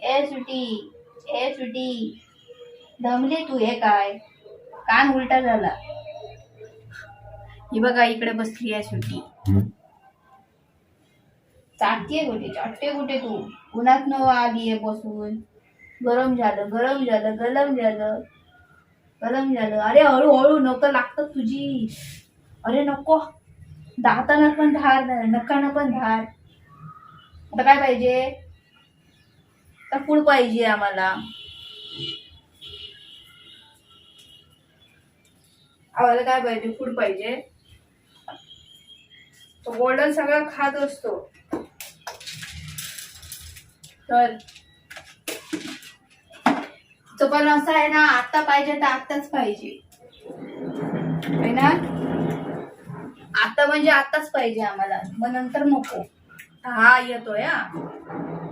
ए सुटी ए सुटी दमली तू हे काय? कान उलटा झाला. ही बघा इकडे बसली आहे सुटी चाटतीये कुठे चाटते कुठे तू. उन्हात न आली आहे बसून. गरम झालं गरम झालं गरम झालं. गरम झालं. अरे हळूहळू नको लागतं तुझी. अरे नको. दातानं पण धार नकानं पण धार. आता काय पाहिजे? तर फूड पाहिजे आम्हाला. आम्हाला काय पाहिजे? फूड पाहिजे. तो गोल्डन सगळं खात असतो. तर तो पण असं आहे ना आता पाहिजे तर आत्ताच पाहिजे. ना? आता म्हणजे आताच पाहिजे आम्हाला. मग नंतर नको. हा येतोय हा.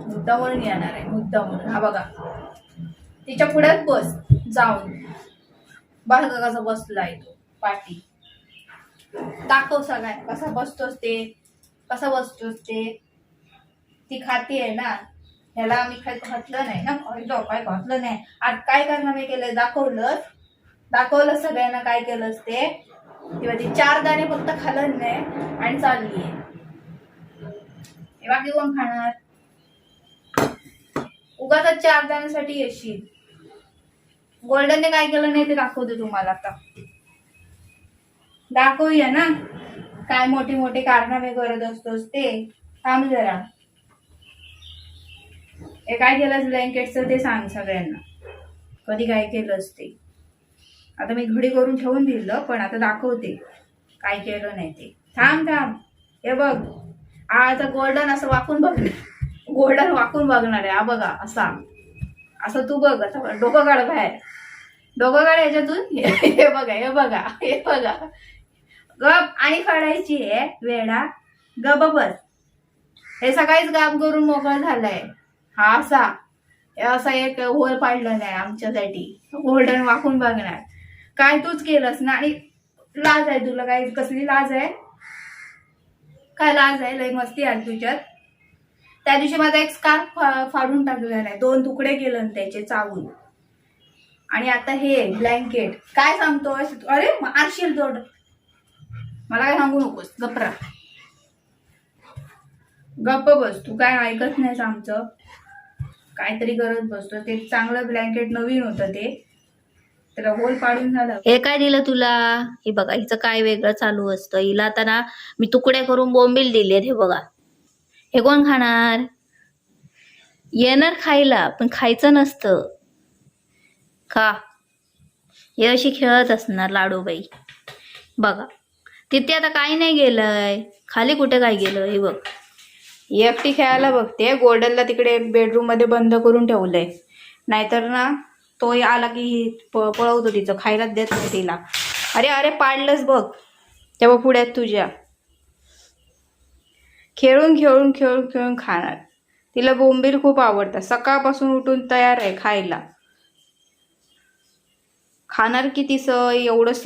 मुद्दा म्हणून येणार आहे मुद्दा म्हणून. हा बघा. तिच्या पुढ्यात बस जाऊन. बघ कसा बसलाय तो पाठी. दाखव सगळ्या कसा बसतोस ते कसा बसतोस ते. ती खाती आहे ना ह्याला आम्ही काही घातलं नाही ना खायचं काय घातलं नाही. आज काय करणार मी केलं दाखवलं दाखवलं सगळ्यांना काय केलंस ते. किंवा ती चार दाणे फक्त खाल्लं नाही आणि चालली आहे हे बाकी कोण खाणार. उगाच चार दाण्यासाठी येशील. गोल्डनने काय केलं नाही ते दाखवते तुम्हाला आता. दाखवूया ना. काय मोठे मोठे कारनामे करत असतोस ते. थांब जरा. हे काय केलंस ब्लँकेटचं ते सांग सगळ्यांना. कधी काय केलंस ते. आता मी घडी करून ठेवून दिलं पण आता दाखवते. काय केलं नाही ते. थांब थांब. हे बघ. आता गोल्डन असं वाकून बघणार. गोल्डन वाकून बघणार आहे. हा बघा असा. असं तू बघ असं डोकं काढ बाहेर. डोकं काढ याच्यातून हे बघा हे बघा हे बघा. गप आणि काढायची आहे वेडा गप बस. हे सकाळीच गाप करून मोकळं झालंय. हा असा. असा एक होल पाडलं नाही आमच्यासाठी. गोल्डन वाकून बघणार. काय तूच केलंस ना? आणि लाज आहे तुला. काय कसली लाज आहे? काय लाज आहे? लय मस्ती आली तुझ्यात. त्या दिवशी माझा एक स्कार्फ फाडून टाकलेला आहे दोन तुकडे केलं त्याचे चावून. आणि आता हे ब्लँकेट काय सांगतो अरे मारशील जोड. मला काय सांगू नकोस. गप्रा गप्प बस. तू काय ऐकत नाहीस आमचं. काहीतरी करत बसतो. ते चांगलं ब्लँकेट नवीन होतं ते. त्याला होल पाडून झालं. हे काय दिलं तुला? हे बघा हिचं काय वेगळं चालू असतं. हिला आता ना मी तुकडे करून बोंबील दिलेत हे बघा. हे कोण खाणार? येणार खायला पण खायचं नसतं. का हे अशी खेळत असणार लाडूबाई. बघा. तिथे आता काही नाही गेलंय. खाली कुठे काय गेलं हे बघ. एकटी खेळायला बघते. गोल्डनला तिकडे बेडरूममध्ये बंद करून ठेवलंय. नाहीतर ना तो आला की पळवतो तिचं खायलाच देत नाही तिला. अरे अरे पाडलंच बघ. तेव्हा पुढ्यात तुझ्या. खेळून खेळून खेळून खेळून खाणार. तिला बोंबील खूप आवडतात. सकाळपासून उठून तयार आहे खायला. खाणार किती स? एवढंस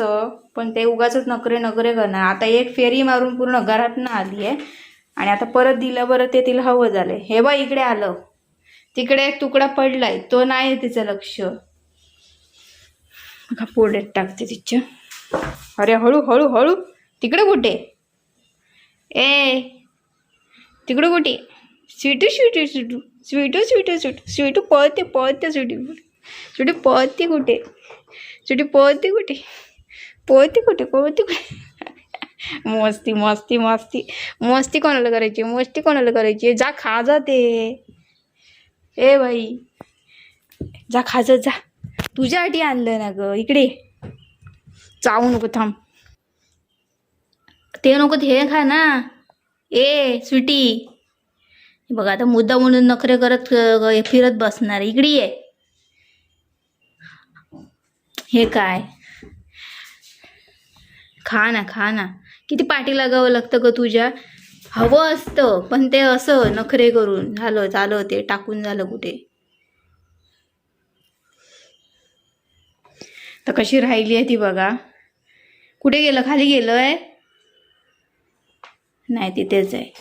पण ते उगाच नकरे नकरे करणार. आता एक फेरी मारून पूर्ण घरात आली आहे आणि आता परत दिलं बरं ते तिला हवं झालंय. हे बा इकडे आलं. तिकडे एक तुकडा पडलाय तो नाही तिचं लक्ष. का पोड्यात टाकते तिच्या. अरे हळू हळू हळू. तिकडे कुठे? ए तिकडे कुठे? स्वीटू स्वीटू स्वीटू. स्वीटू स्वीटू स्वीटू. स्वीटू पळते पळते स्वीटी स्वीटी पळते कुठे? स्वीटी पळते कुठे? पळते कुठे? पळते कुठे? मस्ती मस्ती मस्ती. मस्ती कोणाला करायची? मस्ती कोणाला करायची? जा खा जा ते. ए बाई जा खाज जा. तुझ्यासाठी आणलं ना ग इकडे चावू नको थांब. ते नको ते खा ना. ए स्वीटी. बघा आता मुद्दा म्हणून नखरे करत फिरत बसणार इकडे ये. हे काय? खा ना खा ना. किती पाठी लागावं लागतं ग तुझ्या? हवं असतं पण ते असं नखरे करून झालं झालं ते टाकून झालं कुठे? तर कशी राहिली आहे ती बघा. कुठे गेलं? खाली गेलं आहे? नाही तिथेच आहे.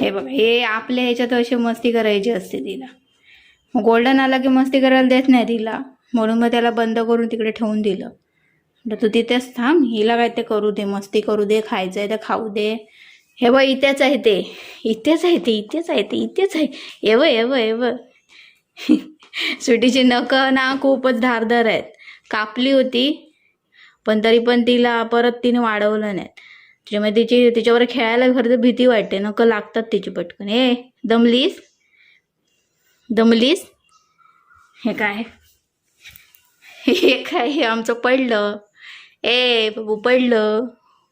हे बघा हे आपल्या ह्याच्यात अशी मस्ती करायची असते तिला. मग गोल्डन आला की मस्ती करायला देत नाही तिला. म्हणून मग त्याला बंद करून तिकडे ठेवून दिलं. तर तू तिथेच थांब हिला काय ते करू दे मस्ती करू दे खायचं आहे तर खाऊ दे. हे व इथेच आहे ते. इथेच आहे ते इथेच आहे ते इथेच आहे. ये बघ ये ये सुटीची नखं ना खूपच धारदार आहेत. कापली होती पण तरी पण तिला परत तिने वाढवलं नाही. त्याच्यामुळे तिची तिच्यावर खेळायला खरं तर भीती वाटते. नकं लागतात तिची पटकन. ए दमलीस? दमलीस? हे काय? हे काय हे आमचं पडलं. ए बाबू पडलं.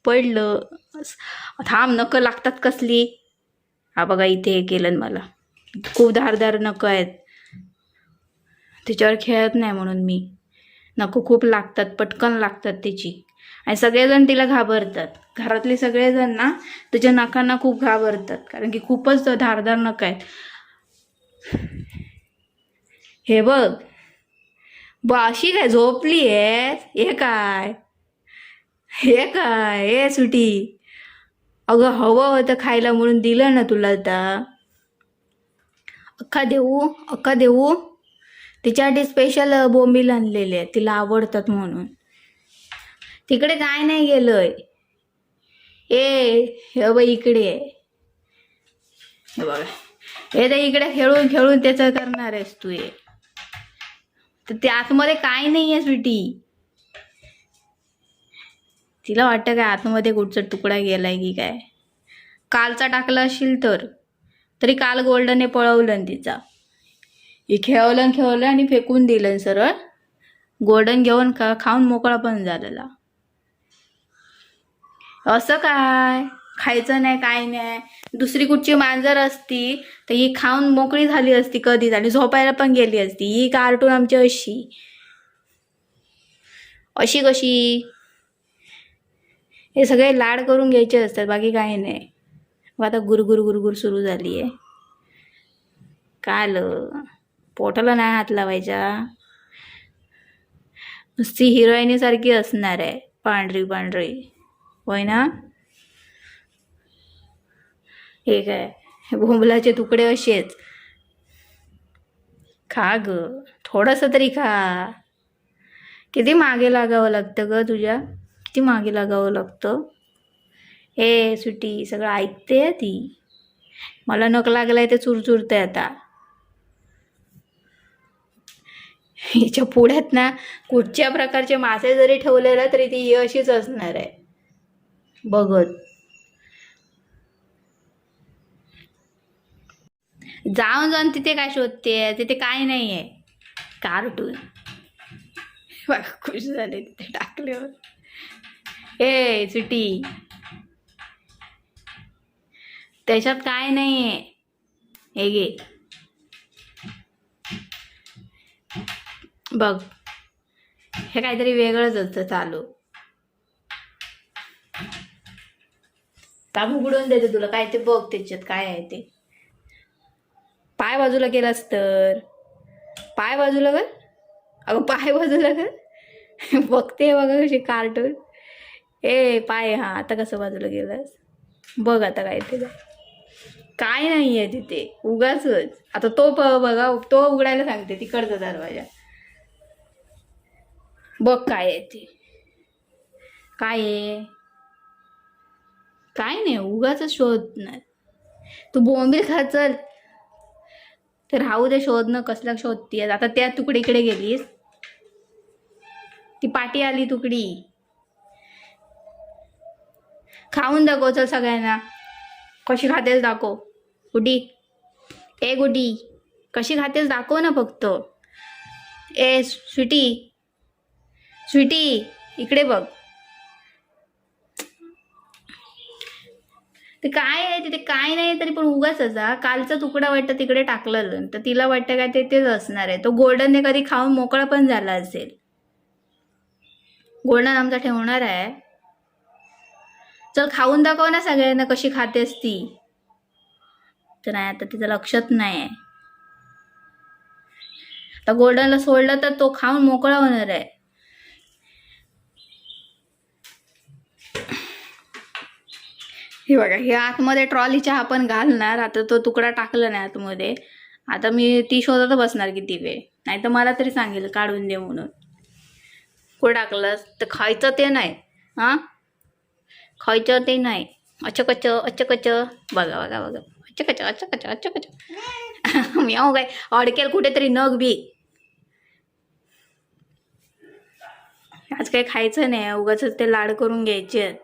पडलं. असं. थांब नकं लागतात कसली? हा बघा इथे हे केलं मला. खूप धारदार नकं आहेत. तिच्यावर खेळत नाही म्हणून मी. नको खूप लागतात पटकन लागतात तिची. आणि सगळेजण तिला घाबरतात. घरातले सगळेजण ना तिच्या नखांना खूप घाबरतात. कारण की खूपच धारदार नख आहेत. हे बघ. ब अशी काय झोपली आहे? हे काय? हे काय? हे सुटी. अगं हवं होतं खायला म्हणून दिलं ना तुला आता. अख्खा देऊ अख्खा देऊ. तिच्यासाठी स्पेशल बोंबील आणलेले आहेत तिला आवडतात म्हणून. तिकडे काय नाही गेलंय. ए हे बघ इकडे हे बघा. हे तर इकडे खेळून खेळून त्याचं करणार आहेस तू हे. तर ते आतमध्ये काय नाही आहे स्वीटी तिला वाटतं काय आतमध्ये कुठचा तुकडा गेला आहे की काय? कालचा टाकला असेल तर. तरी काल गोल्डनने पळवलं तिचा. हे खेळवलं खेळवलं आणि फेकून दिलं सरळ. गोल्डन घेऊन खा खाऊन मोकळा पण झालेला. असं काय? खायचं नाही काय नाही. दुसरी कुठची मांजर असती तर ही खाऊन मोकळी झाली असती कधीच आणि झोपायला पण गेली असती. ही कार्टून आमची अशी. अशी कशी? हे सगळे लाड करून घ्यायचे असतात बाकी काही नाही. मग आता गुरगुर गुरगुर सुरू झाली आहे काल पोटाला नाही हात लावायच्या नुसती हिरोईनीसारखी असणार आहे पांढरी पांढरी. होय ना? हे काय? भोंबलाचे तुकडे असेच. खा ग थोडंसं तरी खा. किती मागे लागावं लागतं ग तुझ्या? किती मागे लागावं लागतं? ए सुटी सगळं ऐकते ती. मला नक लागलाय ते चुरचुरतंय आता. हिच्या पुढ्यात ना कुठच्या प्रकारचे मासे जरी ठेवले ना तरी ती अशीच असणार आहे. बघत. जाऊन जाऊन तिथे काय शोधते? तिथे काय नाही आहे कार्टून खुश झाले तिथे टाकल्यावर. ए सुटी त्याच्यात काय नाही आहे हे घे. बघ. हे काहीतरी वेगळंच असतं चालू. काम उघडून देते तुला. काय ते बघ त्याच्यात काय आहे ते. पाय बाजूला केलास तर. पाय बाजूला कर. अगं पाय बाजूला कर. बघते बघा कशी कार्टून ए पाय हा आता कसं बाजूला गेलास? बघ आता काय ते काय नाही आहे तिथे उगाच आता तो प- बघा तो उघडायला सांगते तिकडचा दरवाजा. बघ काय आहे ते. काय आहे? काय नाही उगाच शोधणार. तू बोंबील खा चल. तर राहू दे शोधणं कसला शोधतीये आता त्या तुकडीकडे इकडे गेलीस. ती पाटी आली तुकडी. खाऊन दाखव चल सगळ्यांना. कशी खातेस दाखव. गुडी ए गुडी. कशी खातेस दाखव ना फक्त. ए स्वीटी. स्वीटी इकडे बघ. ते काय आहे? तिथे काय नाही तरी पण उगाच असा. कालचा तुकडा वाटतं तिकडे टाकलेलं. तर तिला वाटतं काय ते तेच असणार आहे. तो गोल्डनने कधी खाऊन मोकळा पण झाला असेल. गोल्डन आमचा ठेवणार आहे. चल खाऊन दाखव ना सगळ्यांना कशी खातेस ती. तर नाही आता तिचं लक्षात नाही आहे आता गोल्डनला सोडलं तर तो खाऊन मोकळा होणार आहे. हे बघा हे आतमध्ये ट्रॉलीच्या आपण घालणार. आता तो तुकडा टाकला नाही आतमध्ये. आता मी ती शोधत बसणार किती वेळ. नाही तर मला तरी सांगेल काढून दे म्हणून. कुठं टाकलंस तर खायचं ते नाही. हां? खायचं ते नाही अचकच अचकच बघा बघा बघा अचकच अचकच अचकच मी अहो काय अडकेल कुठेतरी नग बी आज काही खायचं नाही उगाच ते लाड करून घ्यायचे आहेत